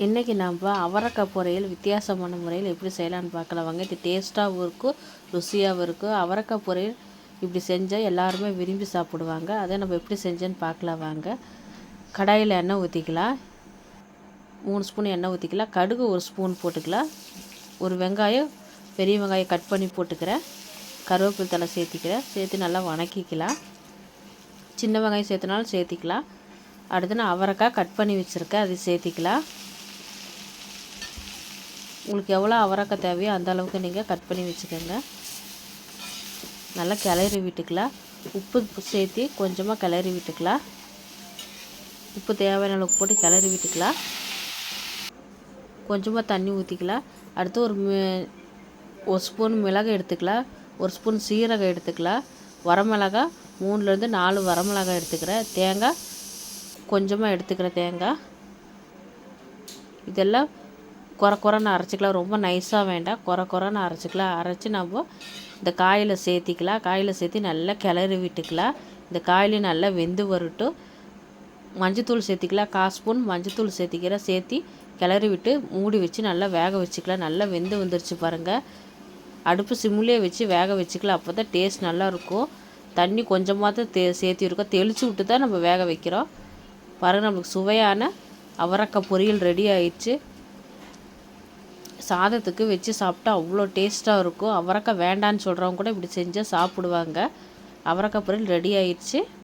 இன்றைக்கி நம்ம அவரைக்காய் பொரியல் வித்தியாசமான முறையில் எப்படி செய்யலான்னு பார்க்கலாம். வாங்க இது டேஸ்ட்டாகவும் இருக்கும் ருசியாகவும் இருக்கும் அவரைக்காய் பொரியல் இப்படி செஞ்சால் எல்லாருமே விரும்பி சாப்பிடுவாங்க. அதை நம்ம எப்படி செஞ்சேன்னு பார்க்கலாம் வாங்க. கடாயில் எண்ணெய் ஊற்றிக்கலாம் மூணு ஸ்பூன் எண்ணெய் ஊற்றிக்கலாம் கடுகு ஒரு ஸ்பூன் போட்டுக்கலாம். ஒரு வெங்காயம் பெரிய வெங்காயம் கட் பண்ணி போட்டுக்கிறேன். கருவேப்பிலை தலை சேர்த்திக்கிறேன். சேர்த்து நல்லா வணக்கிக்கலாம். சின்ன வெங்காயம் சேர்த்துனாலும் சேர்த்திக்கலாம். அடுத்து நான் அவரைக்காய் கட் பண்ணி வச்சுருக்கேன். அதை சேர்த்திக்கலாம். உங்களுக்கு எவ்வளோ அவரக்காய் தேவையோ அந்த அளவுக்கு நீங்கள் கட் பண்ணி வச்சுக்கோங்க. நல்லா கிளறி விட்டுக்கலாம். உப்பு சேர்த்து கொஞ்சமாக கிளறி விட்டுக்கலாம். உப்பு தேவையான அளவுக்கு போட்டு கிளறி விட்டுக்கலாம். கொஞ்சமாக தண்ணி ஊற்றிக்கலாம் அடுத்து ஒரு ஒரு ஸ்பூன் மிளகாய் எடுத்துக்கலாம். ஒரு ஸ்பூன் சீரகம் எடுத்துக்கலாம். வரமிளகா மூணுலேருந்து நாலு வரமிளகாய் எடுத்துக்கிறேன் தேங்காய் கொஞ்சமாக எடுத்துக்கிறேன் தேங்காய். இதெல்லாம் குறை குறைன்னு அரைச்சிக்கலாம் ரொம்ப நைஸாக வேண்டாம். குறை குறைன்னு அரைச்சிக்கலாம் அரைச்சி நம்ம இந்த காயில் சேர்த்திக்கலாம் காயில் சேர்த்தி நல்லா கிளறி விட்டுக்கலாம் இந்த காயில் நல்லா வெந்து வரட்டும். மஞ்சத்தூள் சேர்த்திக்கலாம் கால் ஸ்பூன் மஞ்சத்தூள் சேர்த்திக்கிற. சேர்த்தி கிளறி விட்டு மூடி வச்சு நல்லா வேக வச்சுக்கலாம் நல்லா வெந்து வந்துருச்சு பாருங்கள் அடுப்பு சிம்லேயே வச்சு வேக வச்சுக்கலாம் அப்போ தான் டேஸ்ட் நல்லாயிருக்கும் தண்ணி கொஞ்சமாக தான் தே சேர்த்தி இருக்கோம் தெளித்து விட்டு தான் நம்ம வேக வைக்கிறோம். பாருங்கள் நம்மளுக்கு சுவையான அவரக்காய் பொரியல் ரெடி ஆயிடுச்சு. சாதத்துக்கு வச்சு சாப்பிட்டா அவ்வளோ டேஸ்ட்டாக இருக்கும். அவரக்காய் வேண்டான்னு சொல்கிறவங்க கூட இப்படி செஞ்சால் சாப்பிடுவாங்க. அவரக்காய் பொரியல் ரெடி ஆயிடுச்சு.